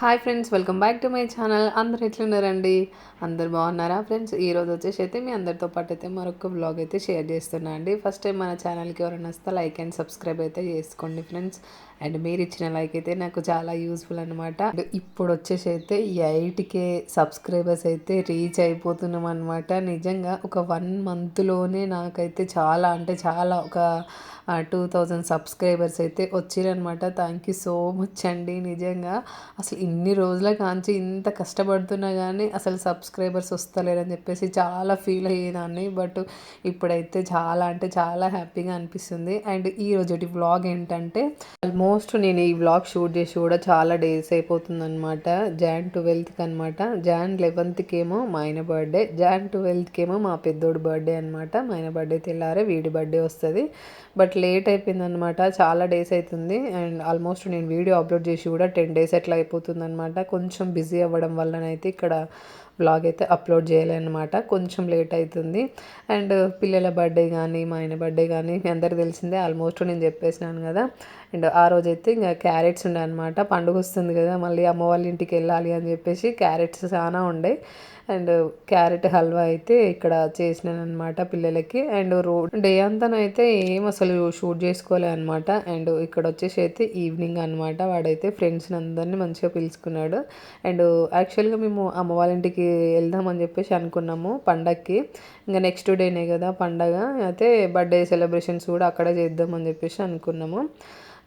Hi friends welcome back to my channel. అందరు ఎట్లున్నారండి? అందరు బాగున్నారా ఫ్రెండ్స్? ఈ రోజు వచ్చేసి అయితే మీ అందరితో పాటు అయితే మరొక బ్లాగ్ అయితే షేర్ చేస్తున్నా అండి. ఫస్ట్ టైం మన ఛానల్కి ఎవరైనా వస్తే లైక్ అండ్ సబ్స్క్రైబ్ అయితే చేసుకోండి ఫ్రెండ్స్. అండ్ మీరు ఇచ్చిన లైక్ అయితే నాకు చాలా యూస్ఫుల్ అనమాట ఇప్పుడు వచ్చేసి అయితే ఎయిట్ కే సబ్స్క్రైబర్స్ అయితే రీచ్ అయిపోతున్నాం అనమాట నిజంగా ఒక వన్ మంత్లోనే నాకైతే చాలా అంటే చాలా ఒక టూ థౌజండ్ సబ్స్క్రైబర్స్ అయితే వచ్చిరనమాట థ్యాంక్ యూ సో మచ్ అండి నిజంగా. అసలు ఇన్ని రోజుల కాంచి ఇంత కష్టపడుతున్నా కానీ అసలు సబ్స్క్రైబర్స్ వస్తలేరని చెప్పేసి చాలా ఫీల్ అయ్యేదాన్ని. బట్ ఇప్పుడైతే చాలా అంటే చాలా హ్యాపీగా అనిపిస్తుంది. అండ్ ఈ రోజుటి వ్లాగ్ ఏంటంటే ఆల్మోస్ట్ ఆల్మోస్ట్ నేను ఈ వ్లాగ్ షూట్ చేసి కూడా చాలా డేస్ అయిపోతుంది అనమాట జాన్ ట్వెల్త్కి అనమాట జాన్ లెవెన్త్కి ఏమో మా ఆయన బర్త్డే జాన్ ట్వెల్త్కి ఏమో మా పెద్దోడు బర్త్డే అనమాట మా ఆయన బర్త్డే తెల్లారే వీడి బర్త్డే వస్తుంది. బట్ లేట్ అయిపోయింది అనమాట చాలా డేస్ అవుతుంది అండ్ ఆల్మోస్ట్ నేను వీడియో అప్లోడ్ చేసి కూడా టెన్ డేస్ ఎట్లా అయిపోతుంది అనమాట కొంచెం బిజీ అవ్వడం వల్లనైతే ఇక్కడ బ్లాగ్ అయితే అప్లోడ్ చేయాలన్నమాట కొంచెం లేట్ అవుతుంది అండ్ పిల్లల బర్త్డే కానీ మా ఆయన బర్త్డే కానీ మీ అందరికి తెలిసిందే. ఆల్మోస్ట్ నేను చెప్పేసినాను కదా. అండ్ ఆ రోజైతే ఇంకా క్యారెట్స్ ఉండే అనమాట పండుగ వస్తుంది కదా మళ్ళీ అమ్మ వాళ్ళ ఇంటికి వెళ్ళాలి అని చెప్పేసి క్యారెట్స్ చాలా ఉండే. అండ్ క్యారెట్ హల్వా అయితే ఇక్కడ చేసినాను అనమాట పిల్లలకి. అండ్ రోడ్ డే అంతానైతే ఏం అసలు షూట్ చేసుకోలే అనమాట అండ్ ఇక్కడ వచ్చేసి అయితే ఈవినింగ్ అనమాట వాడైతే ఫ్రెండ్స్ని అందరినీ మంచిగా పిలుచుకున్నాడు. అండ్ యాక్చువల్గా మేము అమ్మ వాళ్ళ ఇంటికి వెళ్దామని చెప్పేసి అనుకున్నాము పండగకి ఇంకా నెక్స్ట్ డేనే కదా పండగ. అయితే బర్త్డే సెలబ్రేషన్స్ కూడా అక్కడ చేద్దామని చెప్పేసి అనుకున్నాము.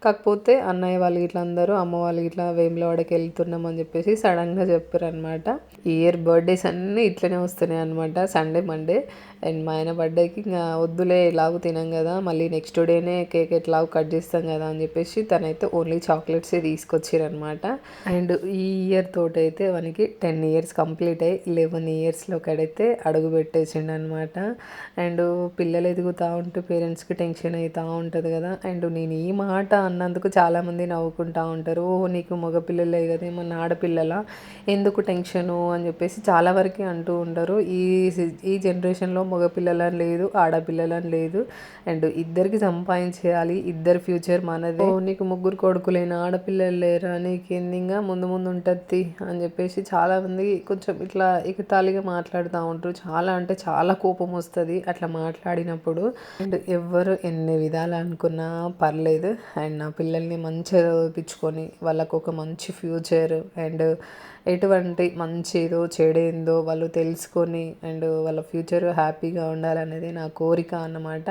కాకపోతే అన్నయ్య వాళ్ళు ఇట్లా అందరూ అమ్మ వాళ్ళు ఇట్లా వేములవాడకి వెళ్తున్నాం అని చెప్పేసి సడన్గా చెప్పారు అనమాట ఇయర్ బర్త్డేస్ అన్నీ ఇట్లనే వస్తున్నాయి అనమాట సండే మండే. అండ్ మా ఆయన బర్త్డేకి ఇంకా వద్దులే ఎలాగో తినం కదా మళ్ళీ నెక్స్ట్ డేనే కేక్ ఎట్లాగో కట్ చేస్తాం కదా అని చెప్పేసి తనైతే ఓన్లీ చాక్లెట్సే తీసుకొచ్చిరనమాట అండ్ ఈ ఇయర్ తోటైతే అయితే మనకి టెన్ ఇయర్స్ కంప్లీట్ అయ్యి లెవెన్ ఇయర్స్లో కడైతే అడుగు పెట్టేసిండు అనమాట అండ్ పిల్లలు ఎదుగుతూ ఉంటే పేరెంట్స్కి టెన్షన్ అవుతూ ఉంటుంది కదా. అండ్ నేను ఈ మాట అన్నందుకు చాలామంది నవ్వుకుంటూ ఉంటారు. ఓ నీకు మగపిల్లలే కదా ఏమన్నా ఆడపిల్లల? ఎందుకు టెన్షను? అని చెప్పేసి చాలా వరకు అంటూ ఉంటారు. ఈ ఈ జనరేషన్లో మగపిల్లలని లేదు ఆడపిల్లలని లేదు. అండ్ ఇద్దరికి సంపాదించేయాలి ఇద్దరు ఫ్యూచర్ మనదే. నీకు ముగ్గురు కొడుకులైన ఆడపిల్లలు లేరా? నీకేందిగా ముందు ముందు ఉంటుంది అని చెప్పేసి చాలామంది కొంచెం ఇట్లా ఎగతాళిగా మాట్లాడుతూ ఉంటారు. చాలా అంటే చాలా కోపం వస్తుంది అట్లా మాట్లాడినప్పుడు. అండ్ ఎవరు ఎన్ని విధాలు అనుకున్నా పర్లేదు. అండ్ నా పిల్లల్ని మంచిగా చదివించుకొని వాళ్ళకు ఒక మంచి ఫ్యూచర్ అండ్ ఎటువంటి మంచిదో చెడేందో వాళ్ళు తెలుసుకొని అండ్ వాళ్ళ ఫ్యూచర్ హ్యాపీగా ఉండాలనేది నా కోరిక అన్నమాట.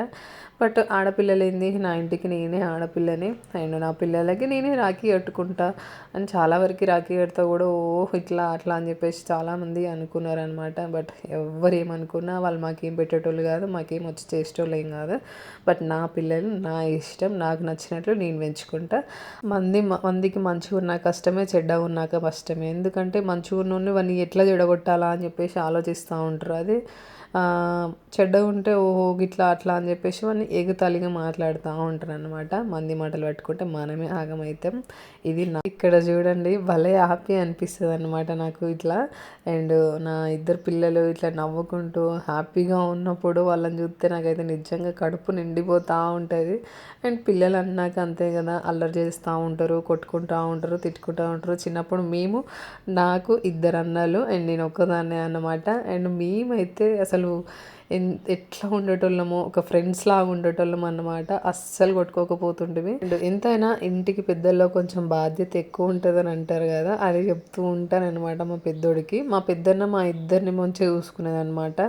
బట్ ఆడపిల్లలు ఏంది? నా ఇంటికి నేనే ఆడపిల్లని. అండ్ నా పిల్లలకి నేనే రాఖీ కట్టుకుంటా. అని చాలా వరకు రాఖీ కడితే కూడా ఓ ఇట్లా అట్లా అని చెప్పేసి చాలామంది అనుకున్నారనమాట బట్ ఎవరు ఏమనుకున్నా వాళ్ళు మాకేం పెట్టేటోళ్ళు కాదు మాకేం వచ్చి చేసేటోళ్ళు ఏం కాదు. బట్ నా పిల్లలు నా ఇష్టం నాకు నచ్చినట్లు నేను పెంచుకుంటా. మంది మందికి మంచిగా ఉన్నా కష్టమే చెడ్డ ఉన్నాక కష్టమే. ఎందుకంటే మంచిగా ఉన్నోడిని వాడిని ఎట్లా చెడగొట్టాలా అని చెప్పేసి ఆలోచిస్తూ ఉంటారు. అది చెడ్డ ఉంటే ఓహో గిట్లా అట్లా అని చెప్పేసి వాళ్ళని ఎగుతాలిగా మాట్లాడుతూ ఉంటారు అనమాట మంది మాటలు పెట్టుకుంటే మనమే ఆగమైతే. ఇది నా ఇక్కడ చూడండి భలే హ్యాపీ అనిపిస్తుంది అనమాట నాకు ఇట్లా. అండ్ నా ఇద్దరు పిల్లలు ఇట్లా నవ్వుకుంటూ హ్యాపీగా ఉన్నప్పుడు వాళ్ళని చూస్తే నాకైతే నిజంగా కడుపు నిండిపోతూ ఉంటుంది. అండ్ పిల్లలు అన్నాక అంతే కదా అల్లరి చేస్తూ ఉంటారు కొట్టుకుంటూ ఉంటారు తిట్టుకుంటూ ఉంటారు. చిన్నప్పుడు మేము నాకు ఇద్దరు అన్నలు అండ్ నేను ఒక్కదాన్నే అన్నమాట. అండ్ మేమైతే అసలు అసలు ఎట్లా ఉండేటోళ్ళమో ఒక ఫ్రెండ్స్ లాగా ఉండేటోళ్ళం అన్నమాట. అస్సలు కొట్టుకోకపోతుంటివి అండ్ ఎంతైనా ఇంటికి పెద్దల్లో కొంచెం బాధ్యత ఎక్కువ ఉంటుందని అంటారు కదా అది చెప్తూ ఉంటాననమాట మా పెద్దోడికి. మా పెద్దన్న మా ఇద్దరిని మంచిగా చూసుకునేది అనమాట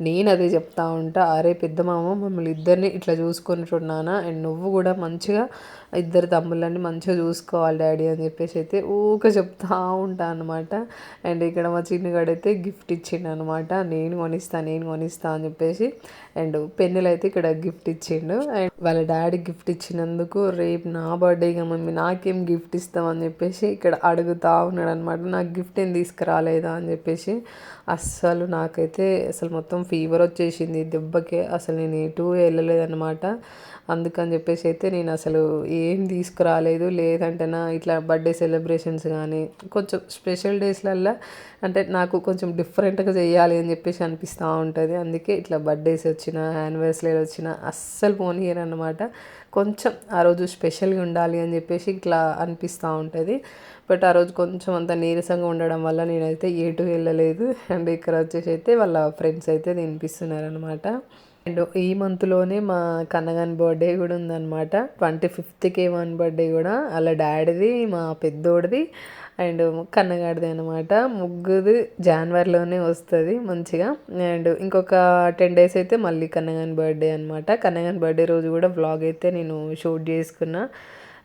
నేను అదే చెప్తా ఉంటా అరే పెద్ద మామ మమ్మల్ని ఇద్దరిని ఇట్లా చూసుకుంటున్నానా అండ్ నువ్వు కూడా మంచిగా ఇద్దరు తమ్ముళ్ళని మంచిగా చూసుకోవాలి డాడీ అని చెప్పేసి అయితే ఊక చెప్తా ఉంటా అనమాట అండ్ ఇక్కడ మా చిన్నగాడైతే గిఫ్ట్ ఇచ్చిండు అనమాట నేను కొనిస్తా నేను కొనిస్తా అని చెప్పేసి అండ్ పెన్నులు అయితే ఇక్కడ గిఫ్ట్ ఇచ్చిండు. అండ్ వాళ్ళ డాడీ గిఫ్ట్ ఇచ్చినందుకు రేపు నా బర్త్డేగా మమ్మీ నాకేం గిఫ్ట్ ఇస్తామని చెప్పేసి ఇక్కడ అడుగుతా ఉన్నాడు అనమాట నాకు గిఫ్ట్ ఏం తీసుకురాలేదా అని చెప్పేసి అస్సలు నాకైతే అసలు మొత్తం ఫీవర్ వచ్చేసింది దెబ్బకే. అసలు నేను ఎటు వెళ్ళలేదన్నమాట. అందుకని చెప్పేసి అయితే నేను అసలు ఏం తీసుకురాలేదు. లేదంటే నా ఇట్లా బర్త్డే సెలబ్రేషన్స్ కానీ కొంచెం స్పెషల్ డేస్లల్లో అంటే నాకు కొంచెం డిఫరెంట్గా చేయాలి అని చెప్పేసి అనిపిస్తూ ఉంటుంది. అందుకే ఇట్లా బర్త్డేస్ వచ్చినా యానివర్సరీలు వచ్చినా అస్సలు పోనీయరు అనమాట కొంచెం ఆ రోజు స్పెషల్గా ఉండాలి అని చెప్పేసి ఇట్లా అనిపిస్తూ ఉంటుంది. బట్ ఆ రోజు కొంచెం అంత నీరసంగా ఉండడం వల్ల నేనైతే ఏటు వెళ్ళలేదు. అండ్ ఇక్కడ వచ్చేసి అయితే వాళ్ళ ఫ్రెండ్స్ అయితే తినిపిస్తున్నారనమాట అండ్ ఈ మంత్లోనే మా కన్నగాని బర్త్డే కూడా ఉందన్నమాట. ట్వంటీ ఫిఫ్త్కి వన్ బర్త్డే కూడా. అలా డాడీది మా పెద్దోడిది అండ్ కన్నగాడిది అనమాట ముగ్గుది జనవరిలోనే వస్తుంది మంచిగా. అండ్ ఇంకొక టెన్ డేస్ అయితే మళ్ళీ కన్నగాని బర్త్డే అనమాట కన్నగాని బర్త్డే రోజు కూడా వ్లాగ్ అయితే నేను షూట్ చేసుకున్నా.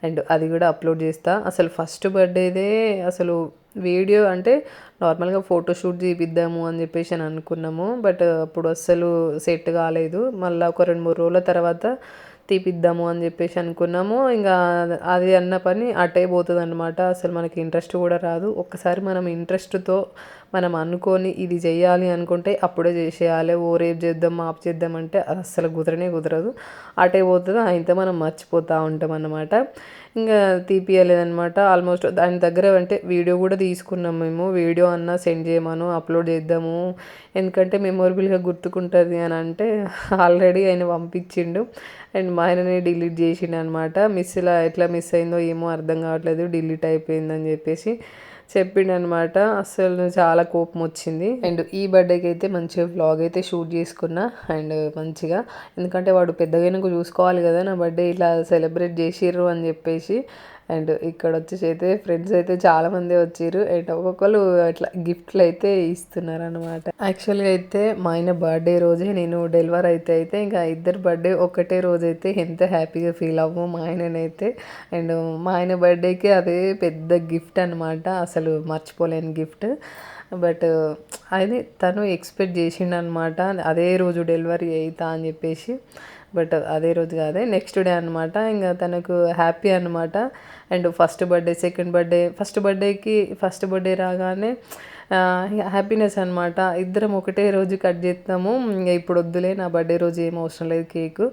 అండ్ అది కూడా అప్లోడ్ చేస్తా. అసలు ఫస్ట్ బర్త్డేదే అసలు వీడియో అంటే నార్మల్గా ఫోటోషూట్ చేపిద్దాము అని చెప్పేసి అని అనుకున్నాము. బట్ అప్పుడు అస్సలు సెట్ కాలేదు. మళ్ళీ ఒక రెండు మూడు రోజుల తర్వాత తీపిద్దాము అని చెప్పేసి అనుకున్నాము. ఇంకా అది అన్న పని అటే పోతుంది అనమాట అసలు మనకి ఇంట్రెస్ట్ కూడా రాదు. ఒక్కసారి మనం ఇంట్రెస్ట్తో మనం అనుకొని ఇది చేయాలి అనుకుంటే అప్పుడే చేసేయాలి. ఓ రేపు చేద్దాం మాపు చేద్దాం అంటే అస్సలు కుదరనే కుదరదు. అటే పోతుంది అయితే మనం మర్చిపోతూ ఉంటాం అన్నమాట. ఇంకా తీపియలేదనమాట ఆల్మోస్ట్ దాని దగ్గర అంటే వీడియో కూడా తీసుకున్నాం మేము. వీడియో అన్నా సెండ్ చేయమను అప్లోడ్ చేద్దాము. ఎందుకంటే మెమొరబుల్గా గుర్తుకుంటుంది అని అంటే ఆల్రెడీ ఆయన పంపించిండు. అండ్ మా ఆయననే డిలీట్ చేసిండు అనమాట మిస్ ఇలా ఎట్లా మిస్ అయిందో ఏమో అర్థం కావట్లేదు. డిలీట్ అయిపోయిందని చెప్పేసి. చెప్పిండనమాట. అసలు చాలా కోపం వచ్చింది. అండ్ ఈ బర్త్డేకి అయితే మంచిగా వ్లాగ్ అయితే షూట్ చేసుకున్నా. అండ్ మంచిగా ఎందుకంటే వాడు పెద్దగా చూసుకోవాలి కదా నా బర్త్డే ఇట్లా సెలబ్రేట్ చేసిర్రు అని చెప్పేసి. అండ్ ఇక్కడ వచ్చేసి అయితే ఫ్రెండ్స్ అయితే చాలామంది వచ్చారు. అండ్ ఒక్కొక్కరు అట్లా గిఫ్ట్లు అయితే ఇస్తున్నారు అనమాట యాక్చువల్గా అయితే మా ఆయన బర్త్డే రోజే నేను డెలివర్ అయితే అయితే ఇంకా ఇద్దరు బర్త్డే ఒకటే రోజు అయితే ఎంత హ్యాపీగా ఫీల్ అవ్వము మా ఆయననైతే. అండ్ మా ఆయన బర్త్డేకి అదే పెద్ద గిఫ్ట్ అనమాట అసలు మర్చిపోలేని గిఫ్ట్ బట్ అది తను ఎక్స్పెక్ట్ చేసిండనమాట అదే రోజు డెలివరీ అవుతా అని చెప్పేసి. బట్ అదే రోజు కాదే నెక్స్ట్ డే అనమాట ఇంకా తనకు హ్యాపీ అనమాట and first birthday second birthday first బర్త్డేకి ఫస్ట్ బర్త్డే రాగానే హ్యాపీనెస్ అనమాట ఇద్దరం ఒకటే రోజు కట్ చేస్తాము. ఇప్పుడు వద్దులే నా బర్త్డే రోజు ఏం అవసరం లేదు కేక్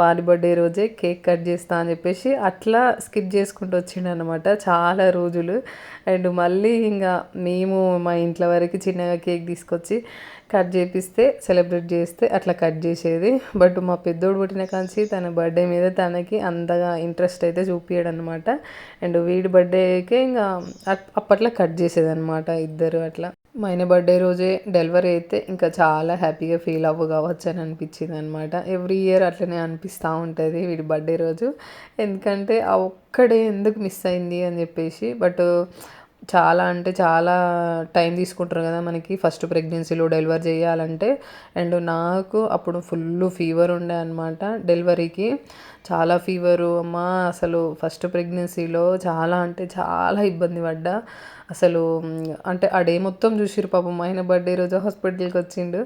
వారి బర్త్డే రోజే కేక్ కట్ చేస్తా అని చెప్పేసి అట్లా స్కిప్ చేసుకుంటూ వచ్చిండు అనమాట చాలా రోజులు. అండ్ మళ్ళీ ఇంకా మేము మా ఇంట్లో వరకు చిన్నగా కేక్ తీసుకొచ్చి కట్ చేపిస్తే సెలబ్రేట్ చేస్తే అట్లా కట్ చేసేది. బట్ మా పెద్దోడు పుట్టిన కాంచి తన బర్త్డే మీద తనకి అంతగా ఇంట్రెస్ట్ అయితే చూపించాడు అనమాట అండ్ వీడి బర్త్డేకే ఇంకా అప్పట్లో కట్ చేసేదనమాట ఇద్దరు అట్లా. మా ఆయన బర్త్డే రోజే డెలివరీ అయితే ఇంకా చాలా హ్యాపీగా ఫీల్ అవ్వ కావచ్చు అని అనిపించింది అనమాట ఎవ్రీ ఇయర్ అట్లనే అనిపిస్తూ ఉంటుంది వీడి బర్త్డే రోజు. ఎందుకంటే ఆ ఒక్కడే ఎందుకు మిస్ అయింది అని చెప్పేసి బట్ చాలా అంటే చాలా టైం తీసుకుంటారు కదా మనకి. ఫస్ట్ ప్రెగ్నెన్సీలో డెలివరీ చేయాలంటే అండ్ నాకు అప్పుడు ఫుల్ ఫీవర్ ఉండే అనమాట డెలివరీకి చాలా ఫీవరు అమ్మ అసలు ఫస్ట్ ప్రెగ్నెన్సీలో చాలా అంటే చాలా ఇబ్బంది పడ్డా. అసలు అంటే ఆ డే మొత్తం చూసిరు పాపం. ఆయన బర్త్డే రోజు హాస్పిటల్కి వచ్చిండు.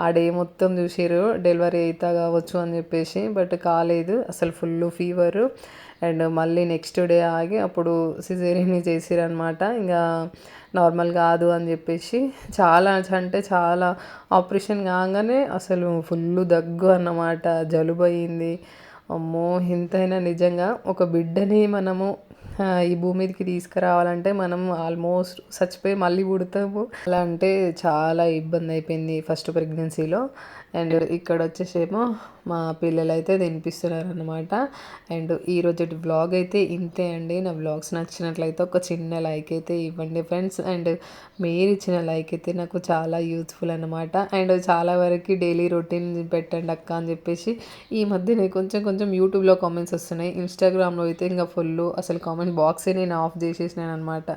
ఆ డే మొత్తం చూసిరు డెలివరీ అవుతా కావచ్చు అని చెప్పేసి బట్ కాలేదు. అసలు ఫుల్ ఫీవరు. అండ్ మళ్ళీ నెక్స్ట్ డే ఆగి అప్పుడు సిజేరియన్ చేసిరనమాట ఇంకా నార్మల్ కాదు అని చెప్పేసి చాలా అంటే చాలా ఆపరేషన్ కాగానే అసలు ఫుల్ దగ్గు అన్నమాట. జలుబు అయింది. అమ్మో ఇంతైనా నిజంగా ఒక బిడ్డని మనము ఈ భూమి మీదకి తీసుకురావాలంటే మనం ఆల్మోస్ట్ చచ్చిపోయి మళ్ళీ పుడతాము. అలా అంటే చాలా ఇబ్బంది అయిపోయింది ఫస్ట్ ప్రెగ్నెన్సీలో అండ్ ఇక్కడ వచ్చేసేమో మా పిల్లలు అయితే తినిపిస్తున్నారు అనమాట అండ్ ఈరోజు వ్లాగ్ అయితే ఇంతే అండి. నా వ్లాగ్స్ నచ్చినట్లయితే ఒక చిన్న లైక్ అయితే ఇవ్వండి ఫ్రెండ్స్. అండ్ మీరు ఇచ్చిన లైక్ అయితే నాకు చాలా యూత్ఫుల్ అనమాట అండ్ చాలా వరకు డైలీ రొటీన్ పెట్టండి అక్క అని చెప్పేసి ఈ మధ్యనే కొంచెం కొంచెం యూట్యూబ్లో కామెంట్స్ వస్తున్నాయి. ఇన్స్టాగ్రామ్లో అయితే ఇంకా ఫుల్ అసలు కామెంట్ బాక్సే నేను ఆఫ్ చేసేసినాను అనమాట